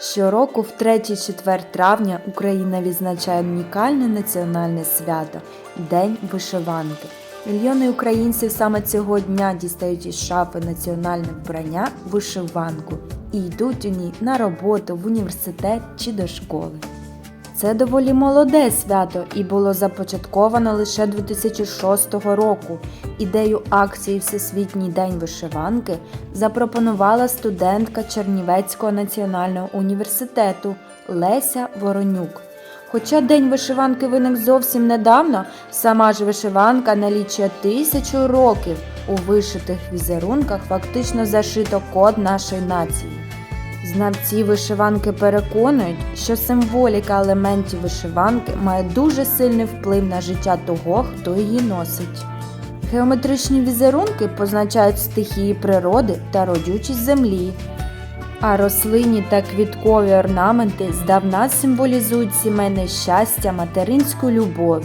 Щороку в 3-4 травня Україна відзначає унікальне національне свято День вишиванки. Мільйони українців саме цього дня дістають із шафи національне вбрання вишиванку і йдуть у ній на роботу в університет чи до школи. Це доволі молоде свято і було започатковано лише 2006 року. Ідею акції Всесвітній день вишиванки запропонувала студентка Чернівецького національного університету Леся Воронюк. Хоча День вишиванки виник зовсім недавно, сама ж вишиванка налічує тисячу років. У вишитих візерунках фактично зашито код нашої нації. Знавці вишиванки переконують, що символіка елементів вишиванки має дуже сильний вплив на життя того, хто її носить. Геометричні візерунки позначають стихії природи та родючість землі, а рослинні та квіткові орнаменти здавна символізують сімейне щастя, материнську любов.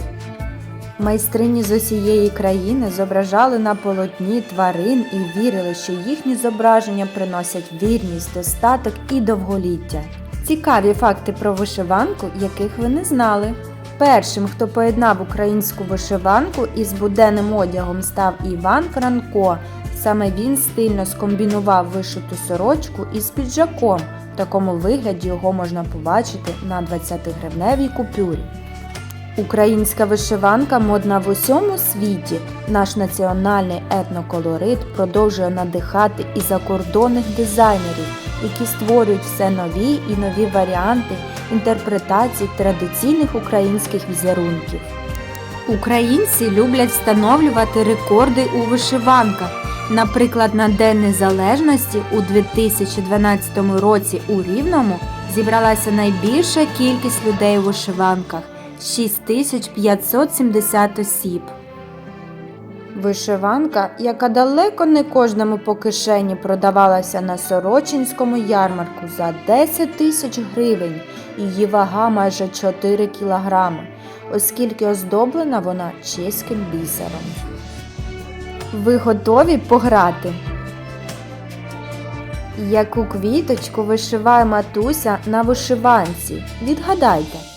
Майстрині з усієї країни зображали на полотні тварин і вірили, що їхні зображення приносять вірність, достаток і довголіття. Цікаві факти про вишиванку, яких ви не знали. Першим, хто поєднав українську вишиванку із буденним одягом, став Іван Франко. Саме він стильно скомбінував вишиту сорочку із піджаком. В такому вигляді його можна побачити на 20-гривневій купюрі. Українська вишиванка модна в усьому світі. Наш національний етноколорит продовжує надихати і закордонних дизайнерів, які створюють все нові і нові варіанти інтерпретацій традиційних українських візерунків. Українці люблять встановлювати рекорди у вишиванках. Наприклад, на День Незалежності у 2012 році у Рівному зібралася найбільша кількість людей у вишиванках 6570 осіб. Вишиванка, яка далеко не кожному по кишені продавалася на Сорочинському ярмарку за 10 тисяч гривень, її вага майже 4 кілограми, оскільки оздоблена вона чеським бісером. Ви готові пограти? Яку квіточку вишиває матуся на вишиванці? Відгадайте.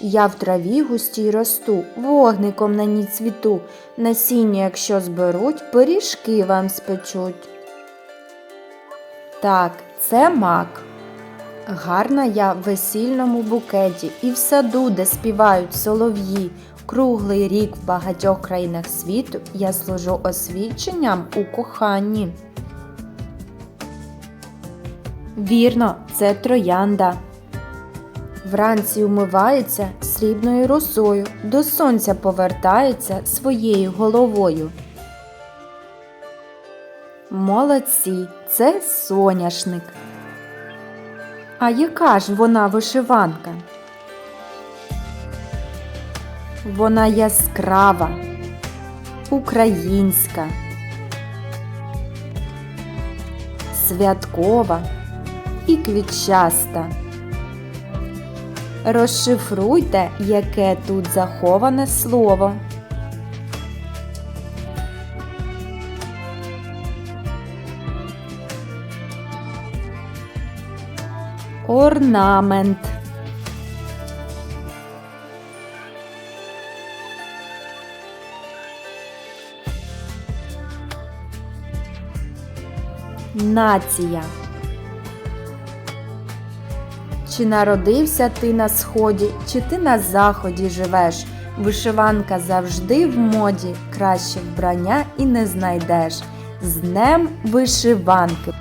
Я в траві густій росту, вогником на ній цвіту, насіння, якщо зберуть, пиріжки вам спечуть. Так, це мак. Гарна я в весільному букеті і в саду, де співають солов'ї. Круглий рік в багатьох країнах світу я служу освіченням у коханні. Вірно, це троянда. Вранці умивається срібною росою, до сонця повертається своєю головою. Молодці, це соняшник. А яка ж вона вишиванка? Вона яскрава, українська, святкова і квітчаста. Розшифруйте, яке тут заховане слово. Орнамент. Нація. Чи народився ти на сході, чи ти на заході живеш? Вишиванка завжди в моді, краще вбрання і не знайдеш. З днем вишиванки!